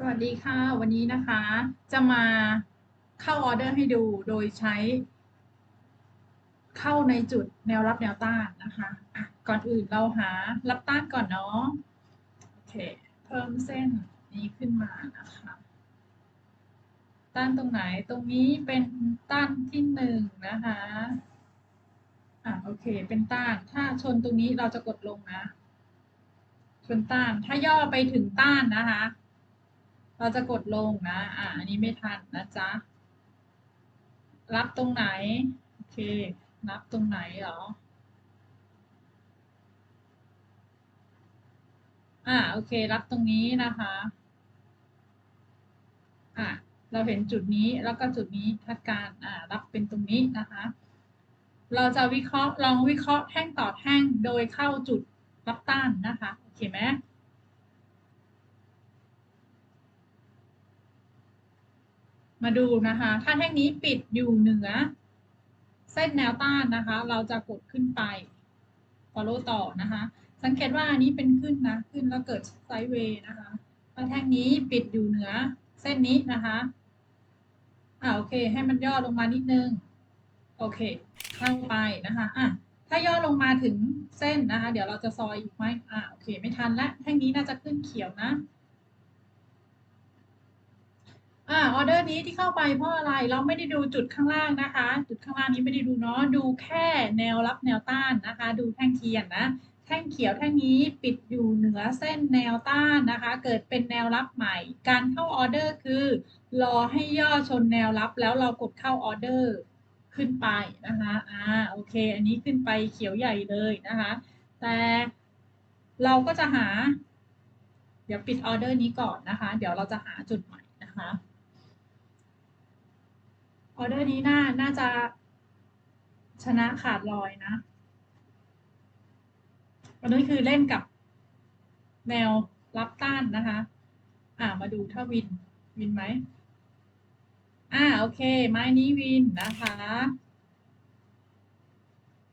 สวัสดีค่ะ วันนี้นะคะ จะมาเข้าออเดอร์ให้ดูโดยใช้ เข้าในจุดแนวรับแนวต้านนะคะะก่อนอื่นเราหารับต้านก่อนเนาะโอเค เพิ่มเส้นนี้ขึ้นมานะคะ ต้านตรงไหนตรงนี้เป็นต้านที่หนึ่งนะคะอะโอเค เป็นต้านถ้าชนตรงนี้เราจะกดลงนะ ชนต้านถ้าย่อไปถึงต้านนะคะ เราจะกดลงนะ อ่าอันนี้ไม่ทันนะจ๊ะ รับตรงไหน โอเค รับตรงไหนเหรอ อ่าโอเค รับตรงนี้นะคะ อ่าเราเห็นจุดนี้แล้วก็จุดนี้คาดการ อ่ารับเป็นตรงนี้นะคะ เราจะวิเคราะห์ ลองวิเคราะห์แท่งต่อแท่งโดยเข้าจุดรับต้านนะคะ โอเคไหม มาดูนะคะถ้าแท่งนี้ปิดอยู่เหนือ เส้นแนวต้านนะคะ เราจะกดขึ้นไป follow ต่อนะคะ สังเกตว่าอันนี้เป็นขึ้นนะ ขึ้นแล้วเกิดไซด์เวย์นะคะถ้าแท่งนี้ปิดอยู่เหนือเส้นนี้นะคะอ่าโอเค ให้มันย่อลงมานิดนึง โอเคเข้าไปนะคะอะถ้าย่อลงมาถึงเส้นนะคะ เดี๋ยวเราจะซอยอีกไหมอ่าโอเค ไม่ทันละแท่งนี้น่าจะขึ้นเขียวนะ อ่าออเดอร์นี้ที่เข้าไปเพราะอะไรเราไม่ได้ดูจุดข้างล่างนะคะ จุดข้างล่างนี้ไม่ได้ดูเนาะดูแค่แนวรับแนวต้านนะคะ ดูแท่งเทียนนะแท่งเขียวแท่งนี้ปิดอยู่เหนือเส้นแนวต้านนะคะ เกิดเป็นแนวรับใหม่ การเข้าออเดอร์คือ รอให้ย่อชนแนวรับแล้วเรากดเข้าออเดอร์ขึ้นไปนะคะอ่าโอเค อันนี้ขึ้นไปเขียวใหญ่เลยนะคะ แต่เราก็จะหา เดี๋ยวปิดออเดอร์นี้ก่อนนะคะ เดี๋ยวเราจะหาจุดใหม่นะคะ ออเดอร์นี้น่าน่าจะชนะขาดลอยนะอันนี้คือเล่นกับแนวรับต้านนะคะ อ่ามาดูถ้าวิน วินไหมอ่าโอเค ไม้นี้วินนะคะ